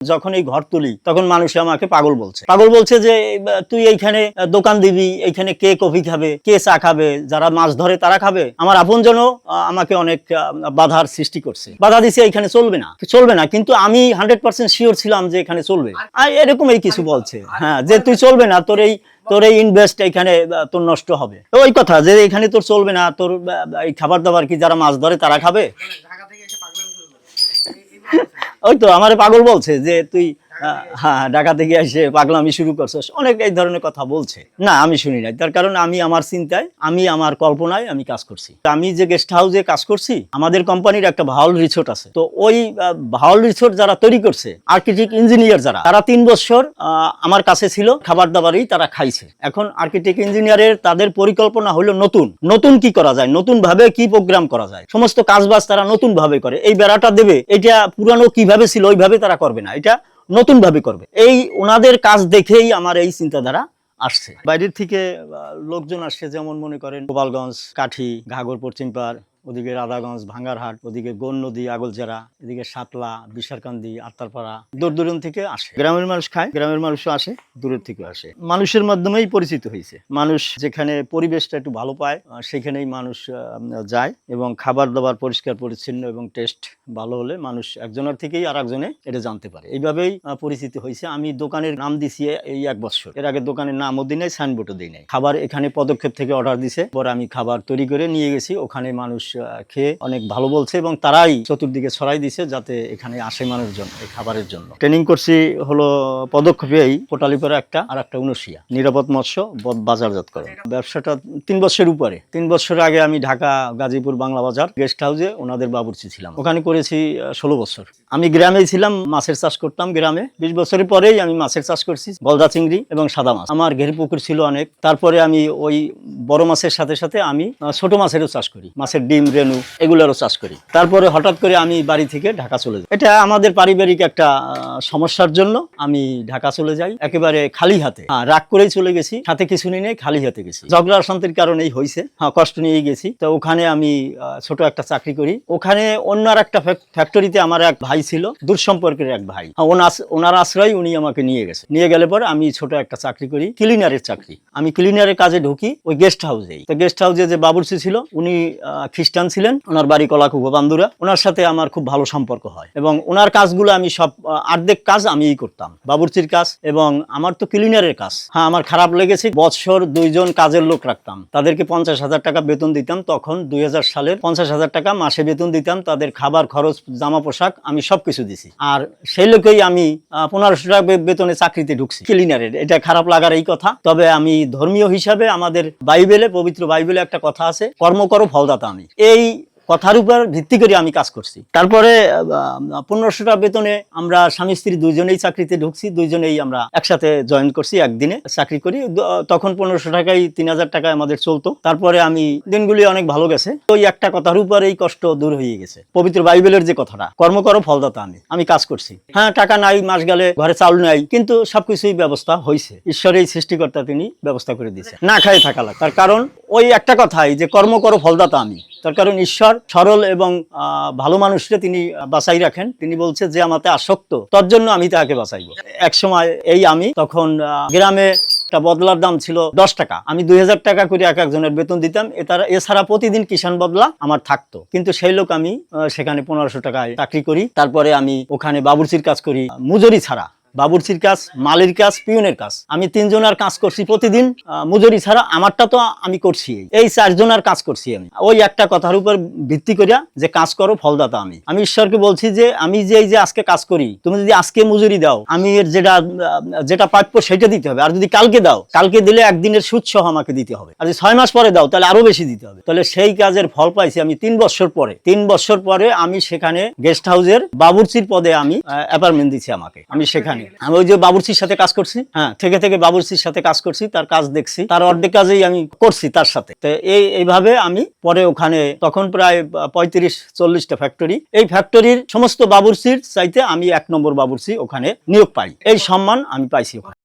যখন এই ঘর তুলি তখন মানুষ আমাকে পাগল বলছে। পাগল বলছে যে তুই এইখানে দোকান দিবি এইখানে কে কফি খাবে কে চা খাবে যারা মাছ ধরে তারা খাবে। আমার আপনজনও আহ, আমাকে অনেক বাধার সৃষ্টি করছে। বাধা দিছে এখানে চলবে না। চলবে না কিন্তু আমি হান্ড্রেড পার্সেন্ট শিওর ছিলাম যে এখানে চলবে। আর এরকমই কিছু বলছে। হ্যাঁ যে তুই চলবে না তোর এই তোর এই ইনভেস্ট এখানে তোর নষ্ট হবে। ওই কথা যে এখানে তোর চলবে না তোর এই খাবার দাবার কি যারা মাছ ধরে তারা খাবে? ওই তো আমার পাগল বলছে যে তুই হ্যাঁ ঢাকা থেকে এসে পাগলামি শুরু করছিস অনেক এই ধরনের কথা বলছে। না, আমি শুনি নাই। তার কারণ আমি আমার চিন্তায়, আমি আমার কল্পনায় আমি কাজ করছি। আমি যে গেস্ট হাউসে কাজ করছি, আমাদের কোম্পানির একটা ভাওল রিসোর্ট আছে। তো ওই ভাওল রিসোর্ট যারা তৈরি করছে আর্কিটেক্ট ইঞ্জিনিয়ার যারা, তারা তিন বছর আমার কাছে ছিল খাবার দাবারই তারা খাইছে। এখন আর্কিটেক্ট ইঞ্জিনিয়ারের তাদের পরিকল্পনা হলো নতুন। নতুন কি করা যায়? নতুন ভাবে কি প্রোগ্রাম করা যায়? সমস্ত কাজবাজ তারা নতুন ভাবে করে। এই বেড়াটা দেবে। এটা পুরানো কীভাবে ছিল, ওইভাবে তারা করবে না। এটা নতুন ভাবে করবে। এই ওনাদের কাজ দেখেই আমার এই চিন্তাধারা আসছে। বাইরের থেকে লোকজন আসছে, যেমন মনে করেন গোপালগঞ্জ, কাঠি ঘাগর পশ্চিমপাড় ওদিকে রাধাগঞ্জ, ভাঙ্গারহাট, ওদিকে গোন নদী আগলজারা এদিকে সাতলা, বিশারকান্দি আত্মারপাড়া দূর দূরান্ত থেকে আসে। গ্রামের মানুষ খায়, গ্রামের মানুষও আসে, দূরের থেকে আসে। মানুষের মাধ্যমেই পরিচিত হয়েছে। মানুষ যেখানে পরিবেশটা একটু ভালো পায় সেখানেই মানুষ যায় এবং খাবার দাবার পরিষ্কার, পরিচ্ছন্ন এবং টেস্ট ভালো হলে মানুষ একজনের থেকেই আর একজনে এটা জানতে পারে। এইভাবেই পরিচিত হয়েছে। আমি দোকানের নাম দিছি এই এক বছর। এর আগে দোকানের নামও দিই নাই সাইনবোর্ডও দিই নাই। খাবার এখানে পদক্ষেপ থেকে অর্ডার দিছে। পরে আমি খাবার তৈরি করে নিয়ে গেছি। ওখানে মানুষ খেয়ে অনেক ভালো বলছে এবং তারাই চতুর্দিকে ছড়াই দিছে যাতে এখানে আসে মানুষজন এই খাবারের জন্য। ট্রেনিং করছি হলো পদক্ষেপেই কোটালিপাড়া একটা আর একটা উনশিয়া নিরাপদ মৎস্য বাজারজাত করে ব্যবসাটা তিন বছরের উপরে। তিন বছর আগে আমি ঢাকা, গাজীপুর, বাংলা বাজার গেস্ট হাউসে ওনাদের বাবুর্চি ছিলাম। ওখানে করেছি ষোলো বছর। আমি গ্রামেই ছিলাম, মাছের চাষ করতাম গ্রামে। বিশ বছরের পরেই আমি মাছের চাষ করছি গলদা চিংড়ি এবং সাদা মাছ। আমার ঘের পুকুর ছিল অনেক। তারপরে আমি ওই বড় মাছের সাথে সাথে আমি ছোট মাছেরও চাষ করি। মাছের ডিম রেনু এগুলোরও চাষ করি। তারপরে হঠাৎ করে আমি বাড়ি থেকে ঢাকা চলে যাই। এটা আমাদের পারিবারিক একটা সমস্যার জন্য আমি ঢাকা চলে যাই। একেবারে খালি হাতে। হ্যাঁ, রাগ করেই চলে গেছি। হাতে কিছু নিয়ে খালি হাতে গেছি। ঝগড়া অশান্তির কারণেই হয়েছে হ্যাঁ কষ্ট নিয়ে গেছি। তো ওখানে আমি ছোট একটা চাকরি করি। ওখানে অন্য আর একটা ফ্যাক্টরিতে আমার এক ভাই ছিল দূর সম্পর্কের এক ভাই। হ্যাঁ, ওনার- আশ্রয় উনি আমাকে নিয়ে গেছে। নিয়ে গেলে পর আমি ছোট একটা চাকরি করি ক্লিনারের চাকরি। আমি ক্লিনারের কাজে ঢুকি ওই গেস্ট হাউসেই। তো গেস্ট হাউসে যে বাবুর্চি ছিল উনি আহ, খ্রিস্টান ছিলেন, ওনার বাড়ি কলাকুব, বান্দুরা। ওনার সাথে আমার খুব ভালো সম্পর্ক হয়। এবং ওনার কাজগুলো আমি সব আর্ধেক কাজ আমিই করতাম। বাবুর্চির কাজ এবং আমার তো ক্লিনারের কাজ। হ্যাঁ আমার খারাপ লেগেছে বৎসর দুইজন কাজের লোক রাখতাম। তাদেরকে পঞ্চাশ হাজার টাকা বেতন দিতাম। তখন দুই হাজার সালের পঞ্চাশ হাজার টাকা মাসে বেতন দিতাম। তাদের খাবার, খরচ জামা পোশাক আমি সবকিছু দিছি। আর সেই লোকেই আমি পনেরোশো টাকা বেতনে চাকরিতে ঢুকছি। ক্লিনারের এটা খারাপ লাগার এই কথা। তবে আমি ধর্মীয় হিসাবে আমাদের বাইবেলে, পবিত্র বাইবেলে একটা কথা আছে, কর্ম করো, ফলদাতা আমি। এই কথার উপর ভিত্তি করে আমি কাজ করছি। তারপরে পনেরোশো টাকা বেতনে আমরা স্বামী স্ত্রী দুইজনেই চাকরিতে ঢুকছি, দুইজনেই আমরা একসাথে জয়েন করছি, একদিনে চাকরি করি। তখন পনেরোশো টাকায় তিন হাজার টাকায় আমাদের চলতো। তারপরে আমি, দিনগুলি অনেক ভালো গেছে। ওই একটা কথার উপর এই কষ্ট দূর হয়ে গেছে। পবিত্র বাইবেলের যে কথাটা, কর্ম করো ফলদাতা আমি আমি কাজ করছি। হ্যাঁ টাকা নাই, মাস গেলে ঘরে চাউল নাই, কিন্তু সবকিছুই ব্যবস্থা হয়েছে ঈশ্বরের সৃষ্টিকর্তা, তিনি ব্যবস্থা করে দিয়েছে না খাই থাকা লাগে তার কারণ, ওই একটা কথাই যে কর্ম করো ফলদাতা আমি। তার কারণ ঈশ্বর সরল এবং ভালো মানুষকে তিনি বাঁচাই রাখেন। তিনি বলছে যে আমাতে আসক্ত, তার জন্য আমি তাকে বাঁচাইবো এক সময় এই আমি তখন গ্রামে একটা বদলার দাম ছিল দশ টাকা। আমি দুই হাজার টাকা করে এক একজনের বেতন দিতাম। এতারা, এছাড়া প্রতিদিন কিষাণ বদলা আমার থাকতো। কিন্তু সেই লোক আমি সেখানে পনেরোশো টাকায় চাকরি করি। তারপরে আমি ওখানে বাবুর্চির কাজ করি মজুরি ছাড়া। বাবুর্চির কাজ, মালির কাজ, পিউনের কাজ। আমি তিনজনের কাজ করছি প্রতিদিন। মজুরি ছাড়া আমারটা তো আমি করছি। এই চারজনের কাজ করছি আমি। ওই একটা কথার উপর ভিত্তি করিয়া যে কাজ করো, ফলদাতা আমি। আমি ঈশ্বরকে বলছি যে, আমি যে এই যে আজকে কাজ করি, তুমি যদি আজকে মজুরি দাও, আমি এর যেটা যেটা প্রাপ্য সেটা দিতে হবে। আর যদি কালকে দাও, কালকে দিলে একদিনের সুদ সহ আমাকে দিতে হবে। আর যদি ছয় মাস পরে দাও, তাহলে আরও বেশি দিতে হবে। তাহলে সেই কাজের ফল পাইছি আমি তিন বছর পরে। তিন বছর পরে আমি সেখানে গেস্ট হাউসের বাবুর্চির পদে আমি অ্যাপার্টমেন্ট দিচ্ছি আমাকে। আমি সেখানে। আমি ওই যে বাবুর্চির সাথে কাজ করছি হ্যাঁ থেকে থেকে বাবুর্চির সাথে কাজ করছি, তার কাজ দেখছি, তার অর্ধেক কাজেই আমি করছি তার সাথে। তো এই, এইভাবে আমি পরে ওখানে তখন প্রায় পঁয়ত্রিশ চল্লিশটা ফ্যাক্টরি এই ফ্যাক্টরির সমস্ত বাবুর্চির চাইতে আমি এক নম্বর বাবুর্চি ওখানে নিয়োগ পাই। এই সম্মান আমি পাইছি ওখানে।